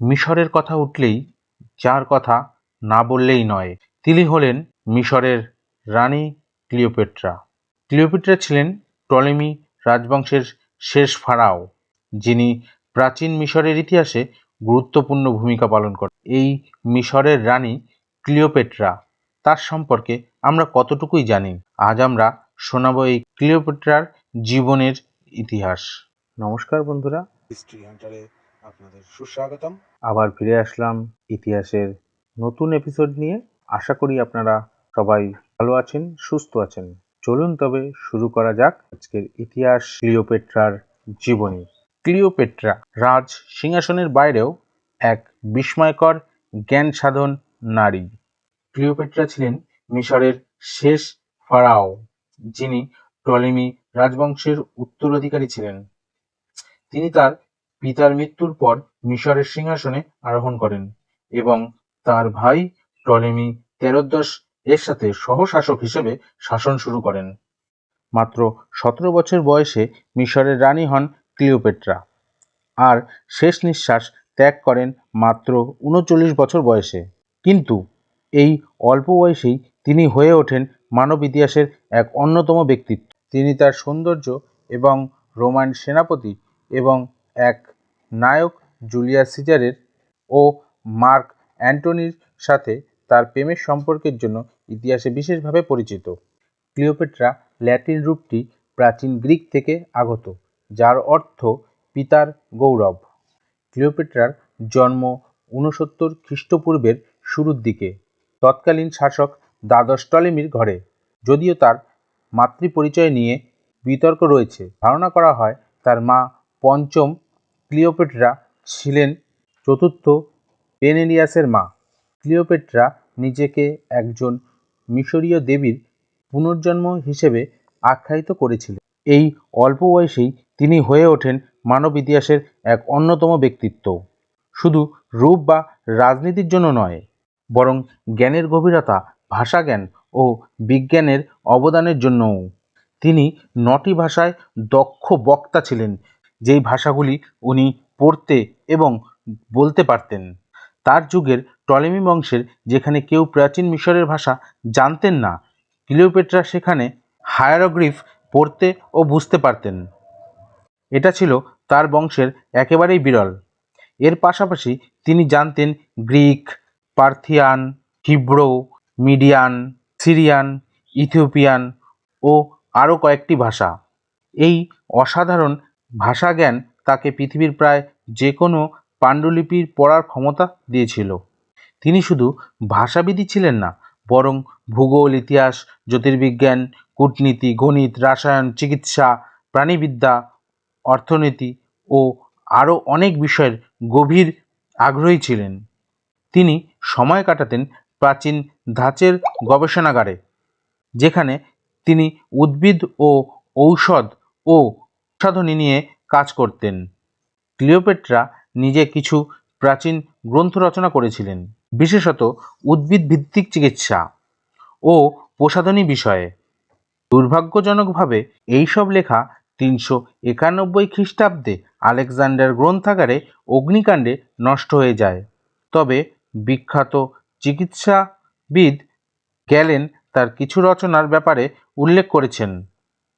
মিশরের কথা উঠলেই যার কথা না বললেই নয়। তিনি হলেন মিশরের রানী ক্লিওপেট্রা। ক্লিওপেট্রা ছিলেন টলেমি রাজবংশের শেষ ফারাও যিনি প্রাচীন মিশরের ইতিহাসে গুরুত্বপূর্ণ ভূমিকা পালন করেন। এই মিশরের রানী ক্লিওপেট্রা তার সম্পর্কে আমরা কতটুকুই জানি আজ আমরা শোনাবো এই ক্লিওপেট্রার জীবনের ইতিহাস। নমস্কার বন্ধুরা। হিস্ট্রি হান্টারে আপনাদের সুস্বাগতম। আবার ফিরে আসলাম ইতিহাসের নতুন এপিসোড নিয়ে। আশা করি আপনারা সবাই ভালো আছেন, সুস্থ আছেন। চলুন তবে শুরু করা যাক আজকের ইতিহাস ক্লিওপেট্রার জীবনী। ক্লিওপেট্রা রাজ সিংহাসনের বাইরেও এক বিস্ময়কর জ্ঞান সাধন নারী। ক্লিওপেট্রা ছিলেন মিশরের শেষ ফারাও, যিনি টলেমি রাজবংশের উত্তরাধিকারী ছিলেন। তিনি তার পিতার মৃত্যুর পর মিশরের সিংহাসনে আরোহণ করেন এবং তার ভাই টলেমি তেরোদশ এর সাথে সহশাসক হিসেবে শাসন শুরু করেন। মাত্র সতেরো বছর বয়সে মিশরের রানী হন ক্লিওপেট্রা আর শেষ নিঃশ্বাস ত্যাগ করেন মাত্র উনচল্লিশ বছর বয়সে। কিন্তু এই অল্প বয়সেই তিনি হয়ে ওঠেন মানব ইতিহাসের এক অন্যতম ব্যক্তিত্ব। তিনি তার সৌন্দর্য এবং রোমান সেনাপতি এবং এক নায়ক জুলিয়াস সিজারের ও মার্ক অ্যান্টনির সাথে তার প্রেমের সম্পর্কের জন্য ইতিহাসে বিশেষভাবে পরিচিত। ক্লিওপেট্রা ল্যাটিন রূপটি প্রাচীন গ্রিক থেকে আগত, যার অর্থ পিতার গৌরব। ক্লিওপেট্রার জন্ম ঊনসত্তর খ্রিস্টপূর্বের শুরুর দিকে, তৎকালীন শাসক দ্বাদশ টলেমির ঘরে। যদিও তার মাতৃপরিচয় নিয়ে বিতর্ক রয়েছে, ধারণা করা হয় তার মা পঞ্চম ক্লিওপেট্রা ছিলেন চতুর্থ পেনেলিয়াসের মা। ক্লিওপেট্রা নিজেকে একজন মিশরীয় দেবীর পুনর্জন্ম হিসেবে আখ্যায়িত করেছিলেন। এই অল্প বয়সেই তিনি হয়ে ওঠেন মানব ইতিহাসের এক অন্যতম ব্যক্তিত্ব। শুধু রূপ বা রাজনীতির জন্য নয়, বরং জ্ঞানের গভীরতা, ভাষাজ্ঞান ও বিজ্ঞানের অবদানের জন্যও। তিনি নটি ভাষায় দক্ষ বক্তা ছিলেন যেই ভাষাগুলি উনি পড়তে এবং বলতে পারতেন। তার যুগের টলেমি বংশের যেখানে কেউ প্রাচীন মিশরের ভাষা জানতেন না, ক্লিওপেট্রা সেখানে হায়ারোগ্রিফ পড়তে ও বুঝতে পারতেন। এটা ছিল তার বংশের একেবারেই বিরল। এর পাশাপাশি তিনি জানতেন Greek, Parthian, Hebrew, Median, Syrian, Ethiopian ও আরও কয়েকটি ভাষা। এই অসাধারণ ভাষাজ্ঞান তাকে পৃথিবীর প্রায় যে কোনো পাণ্ডুলিপির পড়ার ক্ষমতা দিয়েছিল। তিনি শুধু ভাষাবিদই ছিলেন না, বরং ভূগোল, ইতিহাস, জ্যোতির্বিজ্ঞান, কূটনীতি, গণিত, রাসায়ন, চিকিৎসা, প্রাণীবিদ্যা, অর্থনীতি ও আরও অনেক বিষয়ের গভীর আগ্রহী ছিলেন। তিনি সময় কাটাতেন প্রাচীন ধাঁচের গবেষণাগারে, যেখানে তিনি উদ্ভিদ ও ঔষধ ও সাধনী নিয়ে কাজ করতেন। ক্লিওপেট্রা নিজে কিছু প্রাচীন গ্রন্থ রচনা করেছিলেন, বিশেষত উদ্ভিদ ভিত্তিক চিকিৎসা ও প্রসাধনী বিষয়ে। দুর্ভাগ্যজনকভাবে এইসব লেখা তিনশো একানব্বই খ্রিস্টাব্দে আলেকজান্ডার গ্রন্থাগারে অগ্নিকাণ্ডে নষ্ট হয়ে যায়। তবে বিখ্যাত চিকিৎসাবিদ গ্যালেন তার কিছু রচনার ব্যাপারে উল্লেখ করেছেন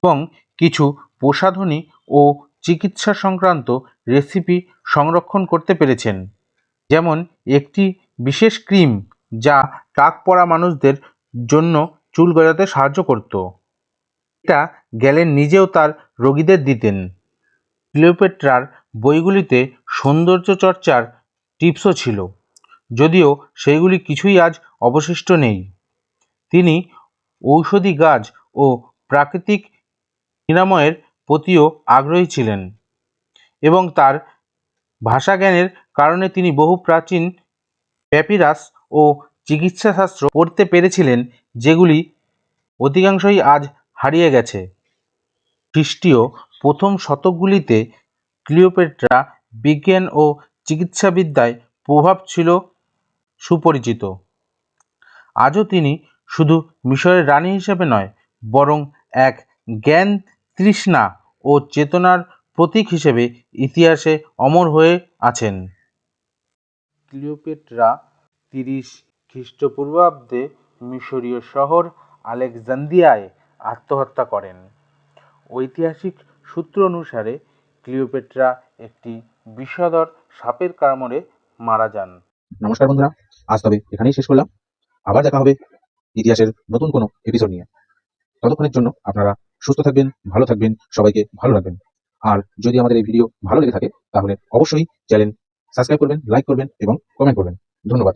এবং কিছু প্রসাধনী ও চিকিৎসা সংক্রান্ত রেসিপি সংরক্ষণ করতে পেরেছেন। যেমন একটি বিশেষ ক্রিম যা টাক পড়া মানুষদের জন্য চুল গজাতে সাহায্য করত। এটা গ্যালেন নিজেও তার রোগীদের দিতেন। ক্লিওপেট্রার বইগুলিতে সৌন্দর্য চর্চার টিপসও ছিল, যদিও সেইগুলি কিছুই আজ অবশিষ্ট নেই। তিনি ঔষধি গাছ ও প্রাকৃতিক নিরাময়ের প্রতিও আগ্রহী ছিলেন এবং তার ভাষাজ্ঞানের কারণে তিনি বহু প্রাচীন প্যাপিরাস ও চিকিৎসাশাস্ত্র পড়তে পেরেছিলেন, যেগুলি অধিকাংশই আজ হারিয়ে গেছে। খ্রিস্টীয় প্রথম শতকগুলিতে ক্লিওপেট্রা বিজ্ঞান ও চিকিৎসাবিদ্যায় প্রভাব ছিল সুপরিচিত। আজও তিনি শুধু মিশরের রানী হিসেবে নয়, বরং এক জ্ঞান তৃষ্ণা ও চেতনার প্রতীক হিসেবে ইতিহাসে অমর হয়ে আছেন। ক্লিওপেট্রা তিরিশ খ্রিস্টপূর্বাব্দে মিশরীয় শহর আলেকজান্দ্রিয়ায় আত্মহত্যা করেন। ঐতিহাসিক সূত্র অনুসারে ক্লিওপেট্রা একটি বিষধর সাপের কামড়ে মারা যান। নমস্কার বন্ধুরা, আজ তবে এখানেই শেষ করলাম। আবার দেখা হবে ইতিহাসের নতুন কোনো এপিসোড নিয়ে। ততক্ষণের জন্য আপনারা সুস্থ থাকবেন, ভালো থাকবেন, সবাইকে ভালো রাখবেন। আর যদি আমাদের এই ভিডিও ভালো লেগে থাকে, তাহলে অবশ্যই চ্যানেল সাবস্ক্রাইব করবেন, লাইক করবেন এবং কমেন্ট করবেন। ধন্যবাদ।